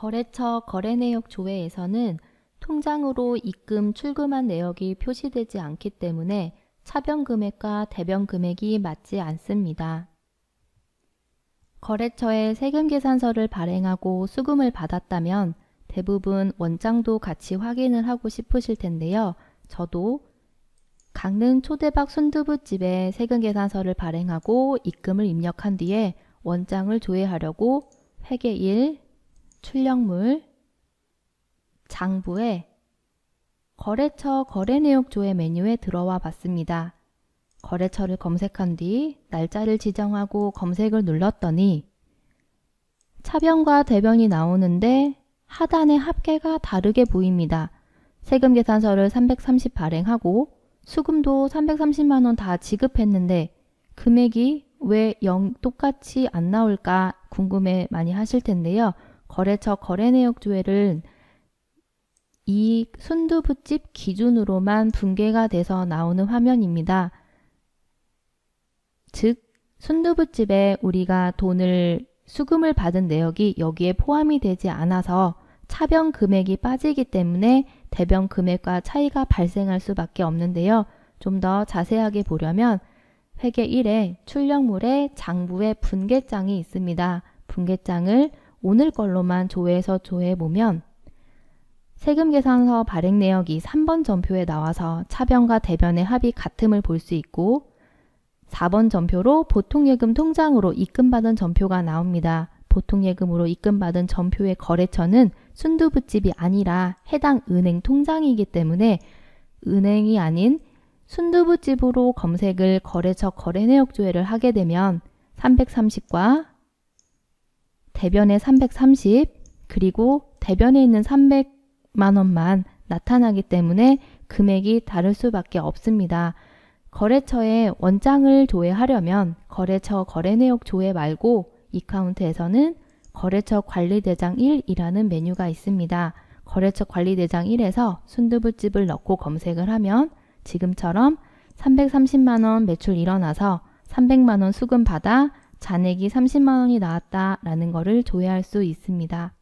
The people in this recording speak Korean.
거래처 거래 내역 조회에서는 통장으로 입금, 출금한 내역이 표시되지 않기 때문에 차변 금액과 대변 금액이 맞지 않습니다. 거래처에 세금 계산서를 발행하고 수금을 받았다면 대부분 원장도 같이 확인을 하고 싶으실 텐데요. 저도 강릉 초대박 순두부집에 세금 계산서를 발행하고 입금을 입력한 뒤에 원장을 조회하려고 회계 1, 출력물, 장부에 거래처 거래 내역 조회 메뉴에 들어와 봤습니다. 거래처를 검색한 뒤 날짜를 지정하고 검색을 눌렀더니 차변과 대변이 나오는데 하단의 합계가 다르게 보입니다. 세금 계산서를 330 발행하고 수금도 330만 원 다 지급했는데 금액이 왜영 똑같이 안 나올까 궁금해 많이 하실 텐데요. 거래처 거래 내역 조회를 이 순두부집 기준으로만 분개가 돼서 나오는 화면입니다. 즉, 순두부집에 우리가 돈을 수금을 받은 내역이 여기에 포함이 되지 않아서 차변 금액이 빠지기 때문에 대변 금액과 차이가 발생할 수밖에 없는데요. 좀 더 자세하게 보려면 회계 1에 출력물에 장부에 분계장이 있습니다. 분계장을 오늘 걸로만 조회해서 조회해 보면 세금 계산서 발행 내역이 3번 전표에 나와서 차변과 대변의 합이 같음을 볼 수 있고 4번 전표로 보통예금 통장으로 입금받은 전표가 나옵니다. 보통예금으로 입금받은 전표의 거래처는 순두부집이 아니라 해당 은행 통장이기 때문에 은행이 아닌 순두부집으로 검색을 거래처 거래 내역 조회를 하게 되면 330과 대변의 330 그리고 대변에 있는 300만 원만 나타나기 때문에 금액이 다를 수밖에 없습니다. 거래처에 원장을 조회하려면 거래처 거래 내역 조회 말고 이 카운트에서는 거래처 관리대장 1이라는 메뉴가 있습니다. 거래처 관리대장 1에서 순두부집을 넣고 검색을 하면 지금처럼 330만원 매출 일어나서 300만원 수금 받아 잔액이 30만 원이 나왔다라는 것을 조회할 수 있습니다.